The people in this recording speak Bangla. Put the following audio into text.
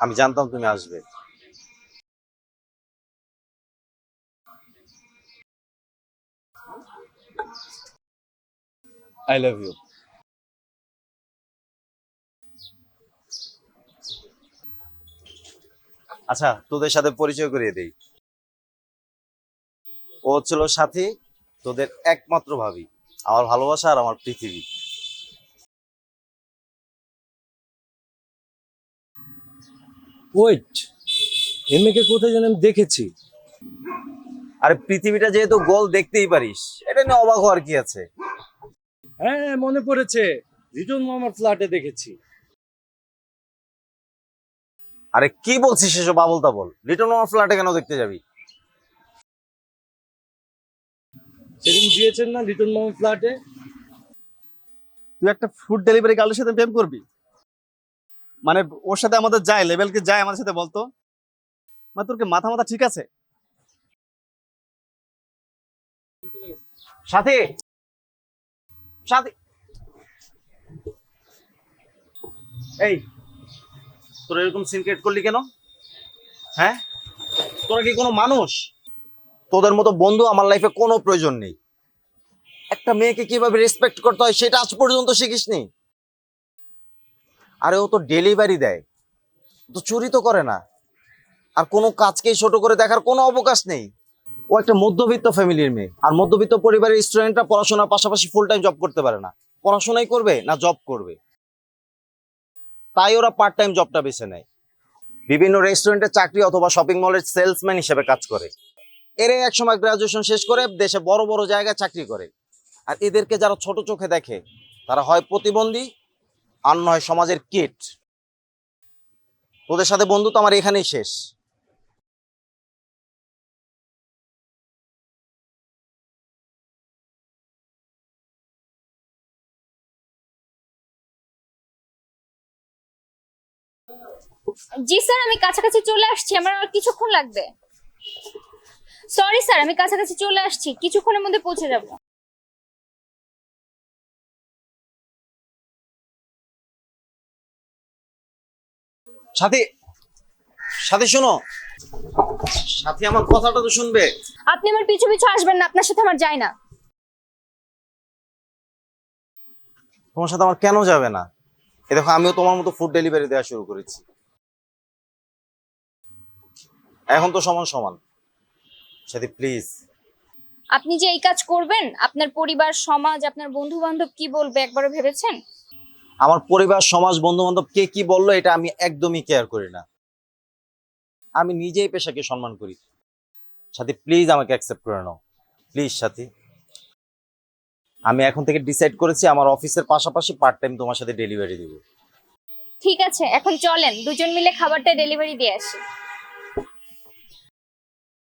আমি জানতাম তুমি আসবে। আই লাভ ইউ আচ্ছা তোদের সাথে পরিচয় করিয়ে দেই। ও ছিল সাথী তোদের একমাত্র ভাবি। আমার ভালোবাসা আর আমার পৃথিবী। ওয়েট এই মেয়েকে কোথায় যেন আমি দেখেছি। আরে পৃথিবীটা যেহেতু গোল দেখতেই পারিস এটা নিয়ে অবাক হওয়ার কি আছে? হ্যাঁ মনে পড়েছে রিটন মামার ফ্ল্যাটে দেখেছি। আরে কি বলছিস সেসব আবল তাবল রিটার্ন আমার ফ্ল্যাটে কেন দেখতে যাবি? সেদিন গিয়েছেন না রিটন মামার ফ্ল্যাটে তুই একটা ফুড ডেলিভারি গার্লের সাথে প্রেম করবি? মানে ওর সাথে আমাদের যায়, লেভেল কি যায় আমাদের সাথে বলতো। মানে তোর কি মাথা মাথা ঠিক আছে? সাথে! সাথে! এই, তোরা এরকম সিন ক্রিয়েট করলি কেন? হ্যাঁ? তোরা কি কোনো মানুষ? তোদের মতো বন্ধু আমার লাইফে কোনো প্রয়োজন নেই। একটা মেয়েকে কীভাবে রেসপেক্ট করতে হয় সেটা আজ পর্যন্ত শিখিসনি? আরে ও তো ডেলিভারি দেয়। তো চুরি তো করে না। আর কোনো কাজকেই ছোট করে দেখার কোনো অবকাশ নেই। ও একটা মধ্যবিত্ত ফ্যামিলির মেয়ে। আর মধ্যবিত্ত পরিবারের স্টুডেন্টরা পড়াশোনার পাশাপাশি ফুল টাইম জব করতে পারে না। পড়াশোনাই করবে না জব করবে। তাই ওরা পার্ট টাইম জবটা বেছে নেয়। বিভিন্ন রেস্টুরেন্টের চাকরি অথবা শপিং মলের সেলসম্যান হিসেবে কাজ করে। এরা এক সময় গ্রাজুয়েশন শেষ করে দেশে বড় বড় জায়গায় চাকরি করে। আর এদেরকে যারা ছোট চোখে দেখে, তারা হয় প্রতিবন্ধী আর নয় সমাজের কিট। ওদের সাথে বন্ধু তো আমার এখানেই শেষ। জি স্যার, আমি কাছাকাছি চলে আসছি। আমার আর কিছুক্ষণ লাগবে। সরি স্যার, আমি কাছাকাছি চলে আসছি। কিছুক্ষণের মধ্যে পৌঁছে যাব। সাথী সাথী শোনো। সাথী আমার কথাটা তো শুনবে। আপনি আমার পিছু পিছু আসবেন না আপনার সাথে আমার যায় না। তোমার সাথে আমার কেন যাবে না? এ দেখো আমিও তোমার মতো ফুড ডেলিভারি দেওয়া শুরু করেছি। এখন তো সমান সমান। সাথী প্লিজ আপনি যে এই কাজ করবেন আপনার পরিবার সমাজ আপনার বন্ধু বান্ধব কি বলবে একবারও ভেবেছেন? আমার পরিবার, সমাজ বন্ধু বান্ধব কে কি বলল এটা আমি একদমই কেয়ার করি না। আমি নিজেই পেশাকে সম্মান করি। সাথী প্লিজ আমাকে অ্যাকসেপ্ট করে নাও। প্লিজ সাথী। আমি এখন থেকে ডিসাইড করেছি, আমার অফিসের পাশাপাশি পার্ট টাইম তোমার সাথে ডেলিভারি দিব। ঠিক আছে, এখন চলেন। দুজন মিলে খাবারটা ডেলিভারি দিয়ে আসি।